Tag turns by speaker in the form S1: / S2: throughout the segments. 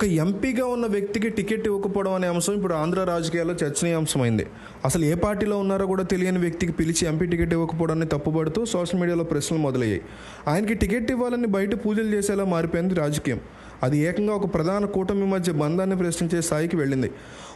S1: ఒక ఎంపీగా ఉన్న వ్యక్తికి టికెట్ ఇవ్వకపోవడం అనే అంశం ఇప్పుడు ఆంధ్ర రాజకీయాల్లో చర్చనీయాంశమైంది. అసలు ఏ పార్టీలో ఉన్నారో కూడా తెలియని వ్యక్తికి పిలిచి ఎంపీ టికెట్ ఇవ్వకపోవడాన్ని తప్పుపడుతూ సోషల్ మీడియాలో ప్రశ్నలు మొదలయ్యాయి. ఆయనకి టికెట్ ఇవ్వాలని బయట పూజలు చేసేలా మారిపోయింది రాజకీయం. అది ఏకంగా ఒక ప్రధాన కూటమి మధ్య బంధాన్ని ప్రశ్నించే స్థాయికి వెళ్ళింది.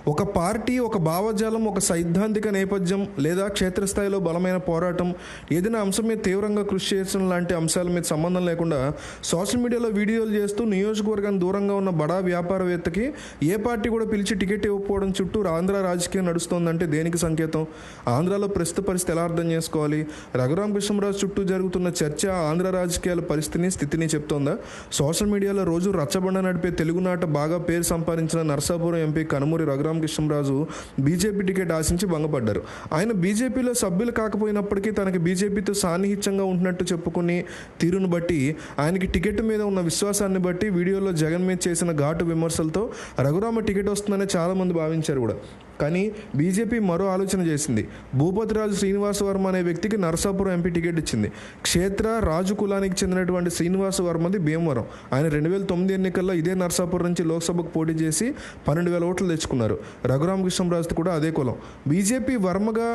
S1: ఒక పార్టీ ఒక భావజాలం ఒక సైద్ధాంతిక నేపథ్యం లేదా క్షేత్రస్థాయిలో బలమైన పోరాటం ఏదైనా అంశం మీద తీవ్రంగా కృషి చేయడం లాంటి అంశాల మీద సంబంధం లేకుండా సోషల్ మీడియాలో వీడియోలు చేస్తూ నియోజకవర్గానికి దూరంగా ఉన్న బడా వ్యాపారవేత్తకి ఏ పార్టీ కూడా పిలిచి టికెట్ ఇవ్వకపోవడం చుట్టూ ఆంధ్ర రాజకీయం నడుస్తోందంటే దేనికి సంకేతం? ఆంధ్రాలో ప్రస్తుత పరిస్థితి ఎలా అర్థం చేసుకోవాలి? రఘురామ కృష్ణరాజు చుట్టూ జరుగుతున్న చర్చ ఆంధ్ర రాజకీయాల పరిస్థితిని స్థితిని చెప్తోందా? సోషల్ మీడియాలో రోజు రచ్చబండ నడిపే తెలుగునాట బాగా పేరు సంపాదించిన Narsapuram MP Kanumuri Raghuramakrishnaraju BJP ticket ఆశించి భంగపడ్డారు. ఆయన బీజేపీలో సభ్యులు కాకపోయినప్పటికీ తనకి బీజేపీతో సాన్నిహిత్యంగా ఉంటున్నట్టు చెప్పుకుని తీరును బట్టి ఆయనకి టికెట్ మీద ఉన్న విశ్వాసాన్ని బట్టి వీడియోలో జగన్ మీద చేసిన ఘాటు విమర్శలతో రఘురామ టికెట్ వస్తుందని చాలామంది భావించారు కూడా. కానీ బీజేపీ మరో ఆలోచన చేసింది. భూపతిరాజు శ్రీనివాస వర్మ అనే వ్యక్తికి నరసాపురం ఎంపీ టికెట్ ఇచ్చింది. క్షేత్ర రాజు కులానికి చెందినటువంటి శ్రీనివాస వర్మది భీమవరం. ఆయన రెండు వేల తొమ్మిది ఎన్నికల్లో ఇదే నరసాపురం నుంచి లోక్సభకు పోటీ చేసి పన్నెండు వేల ఓట్లు తెచ్చుకున్నారు. రఘురామకృష్ణరాజు కూడా అదే కులం. బీజేపీ వర్మగా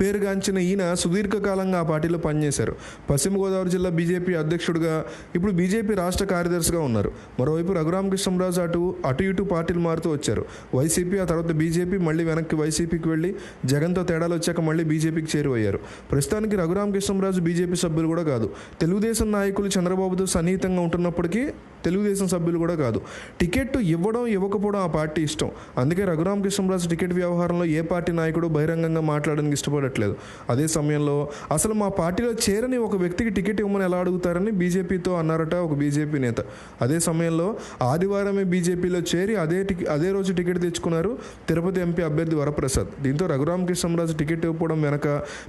S1: పేరుగాంచిన ఈయన సుదీర్ఘకాలంగా ఆ పార్టీలో పనిచేశారు. పశ్చిమ గోదావరి జిల్లా బీజేపీ అధ్యక్షుడిగా ఇప్పుడు బీజేపీ రాష్ట్ర కార్యదర్శిగా ఉన్నారు. మరోవైపు రఘురామకృష్ణరాజు అటు అటు ఇటు పార్టీలు మారుతూ వచ్చారు. వైసీపీ ఆ తర్వాత బీజేపీ మళ్ళీ వెనక్కి వైసీపీకి వెళ్ళి జగన్తో తేడాలు వచ్చాక మళ్ళీ బీజేపీకి చేరువయ్యారు. ప్రస్తుతానికి రఘురామకృష్ణరాజు బీజేపీ సభ్యులు కూడా కాదు. తెలుగుదేశం నాయకులు చంద్రబాబుతో సన్నిహితంగా ఉంటున్నప్పటికీ తెలుగుదేశం సభ్యులు కూడా కాదు. టికెట్ ఇవ్వడం ఇవ్వకపోవడం ఆ పార్టీ ఇష్టం. అందుకే రఘురామకృష్ణరాజు టికెట్ వ్యవహారంలో ఏ పార్టీ నాయకుడు బహిరంగంగా మాట్లాడడానికి ఇష్టపడట్లేదు. అదే సమయంలో అసలు మా పార్టీలో చేరని ఒక వ్యక్తికి టికెట్ ఇవ్వమని ఎలా అడుగుతారని బీజేపీతో అన్నారట ఒక బీజేపీ నేత. అదే సమయంలో ఆదివారమే బీజేపీలో చేరి అదే టికెట్ అదే రోజు టికెట్ తెచ్చుకున్నారు తిరుపతి ఎంపీ అభ్యర్థి వరప్రసాద్. దీంతో రఘురామకృష్ణరాజు టికెట్ ఇవ్వకపోవడం వెనక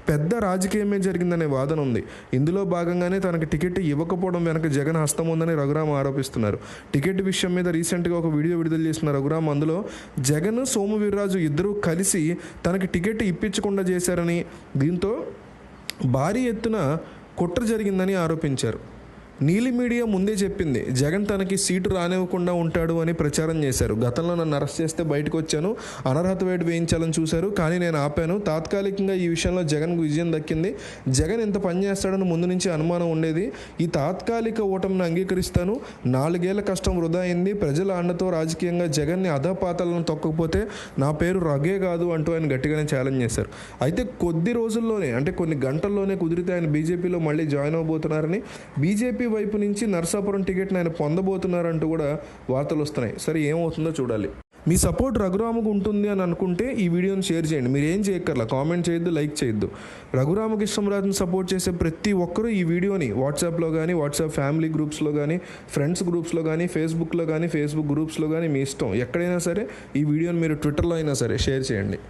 S1: పెద్ద రాజకీయమే జరిగిందనే వాదన ఉంది. ఇందులో భాగంగానే తనకు టికెట్ ఇవ్వకపోవడం వెనక జగన్ హస్తం ఉందని రఘురామ ఆరోపిస్తున్నారు టికెట్ విషయం మీద రీసెంట్గా ఒక వీడియో విడుదల చేసిన రఘురామ్ అందులో జగన్ సోము వీర్రాజు ఇద్దరూ కలిసి తనకి టికెట్ ఇప్పించకుండా చేశారని దీంతో భారీ ఎత్తున కుట్ర జరిగిందని ఆరోపించారు. నీలి మీడియా ముందే చెప్పింది జగన్ తనకి సీటు రానివ్వకుండా ఉంటాడు అని ప్రచారం చేశారు. గతంలో నన్ను అరెస్ట్ చేస్తే బయటకు వచ్చాను అనర్హత వేటు వేయించాలని చూశారు కానీ నేను ఆపాను. తాత్కాలికంగా ఈ విషయంలో జగన్కు విజయం దక్కింది. జగన్ ఎంత పని చేస్తాడని ముందు నుంచి అనుమానం ఉండేది. ఈ తాత్కాలిక ఓటమిని అంగీకరిస్తాను. నాలుగేళ్ళ కష్టం వృధా అయింది. ప్రజల అండతో రాజకీయంగా జగన్ని అధపాతాలను తొక్కకపోతే నా పేరు రగే కాదు అంటూ ఆయన గట్టిగానే ఛాలెంజ్ చేశారు. అయితే కొద్ది రోజుల్లోనే అంటే కొన్ని గంటల్లోనే కుదిరితే ఆయన బీజేపీలో మళ్ళీ జాయిన్ అవబోతున్నారని బీజేపీ వైపు నుంచి నర్సాపురం టికెట్ని ఆయన పొందబోతున్నారంటూ కూడా వార్తలు వస్తున్నాయి. సరే ఏమవుతుందో చూడాలి. మీ సపోర్ట్ రఘురామకు ఉంటుంది అని అనుకుంటే ఈ వీడియోని షేర్ చేయండి. మీరు ఏం చేయక్కర్లా కామెంట్ చేయొద్దు లైక్ చేయొద్దు. రఘురామకృష్ణరాజుని సపోర్ట్ చేసే ప్రతి ఒక్కరూ ఈ వీడియోని వాట్సాప్లో కానీ వాట్సాప్ ఫ్యామిలీ గ్రూప్స్లో కానీ ఫ్రెండ్స్ గ్రూప్స్లో కానీ ఫేస్బుక్లో కానీ ఫేస్బుక్ గ్రూప్స్లో కానీ మీ ఇష్టం. ఎక్కడైనా సరే ఈ వీడియోని మీరు ట్విట్టర్లో అయినా సరే షేర్ చేయండి.